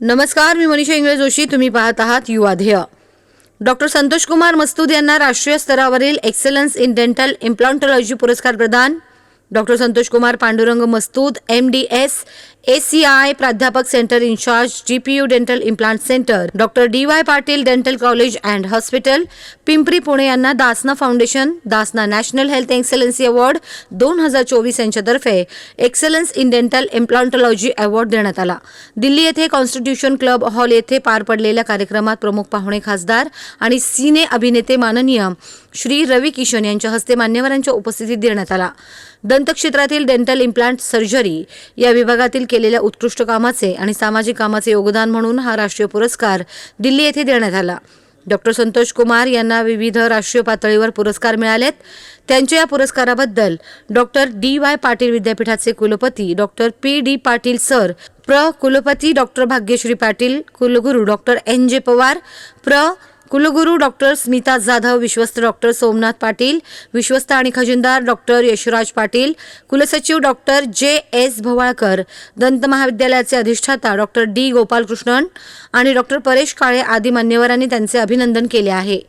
नमस्कार मी मनीषा इंगळे जोशी. तुम्ही पाहत आहात युवाध्येय डॉक्टर संतोष कुमार मस्तूद यांना राष्ट्रीय स्तरावरील एक्सलन्स इन डेंटल इम्प्लांटॉलॉजी पुरस्कार प्रदान. Doctor Santosh Kumar Pandurang Mastud M D S A C I प्राध्यापक centre in-charge G P U dental implant centre doctor D Y Patil dental college and hospital Pimpri Pune यांना Dasna foundation Dasna national health excellency award दोन हजार चोवीस यांच्यातर्फे excellence in dental implantology award देण्यात आला. दिल्ली येथे constitution club hall येथे पार पडलेल्या कार्यक्रमात प्रमुख पाहुणे खासदार आणि सिने अभिनेते माननीय श्री रवी किशन यांच्या हस्ते मान्यवरांच्या उपस्थितीत देण्यात आला. दंतक्षेत्रातील डेंटल इम्प्लांट सर्जरी या विभागातील केलेल्या उत्कृष्ट कामाचे आणि सामाजिक कामाचे योगदान म्हणून हा राष्ट्रीय पुरस्कार दिल्ली येथे देण्यात आला. डॉक्टर संतोष कुमार यांना विविध राष्ट्रीय पातळीवर पुरस्कार मिळालेत. त्यांच्या या पुरस्काराबद्दल डॉक्टर डी वाय पाटील विद्यापीठाचे कुलपती doctor P D Patil sir प्र. कुलपती डॉक्टर भाग्यश्री पाटील कुलगुरू डॉक्टर एन जे पवार प्र. कुलगुरू डॉक्टर स्मिता जाधव विश्वस्त डॉक्टर सोमनाथ पाटील विश्वस्त आणि खजिनदार डॉक्टर यशराज पाटील कुलसचिव डॉक्टर जे एस भवाळकर दंत महाविद्यालयाचे अधिष्ठाता डॉक्टर डी गोपालकृष्णन आणि डॉक्टर परेश काळे आदी मान्यवरांनी त्यांचे अभिनंदन केले आहे.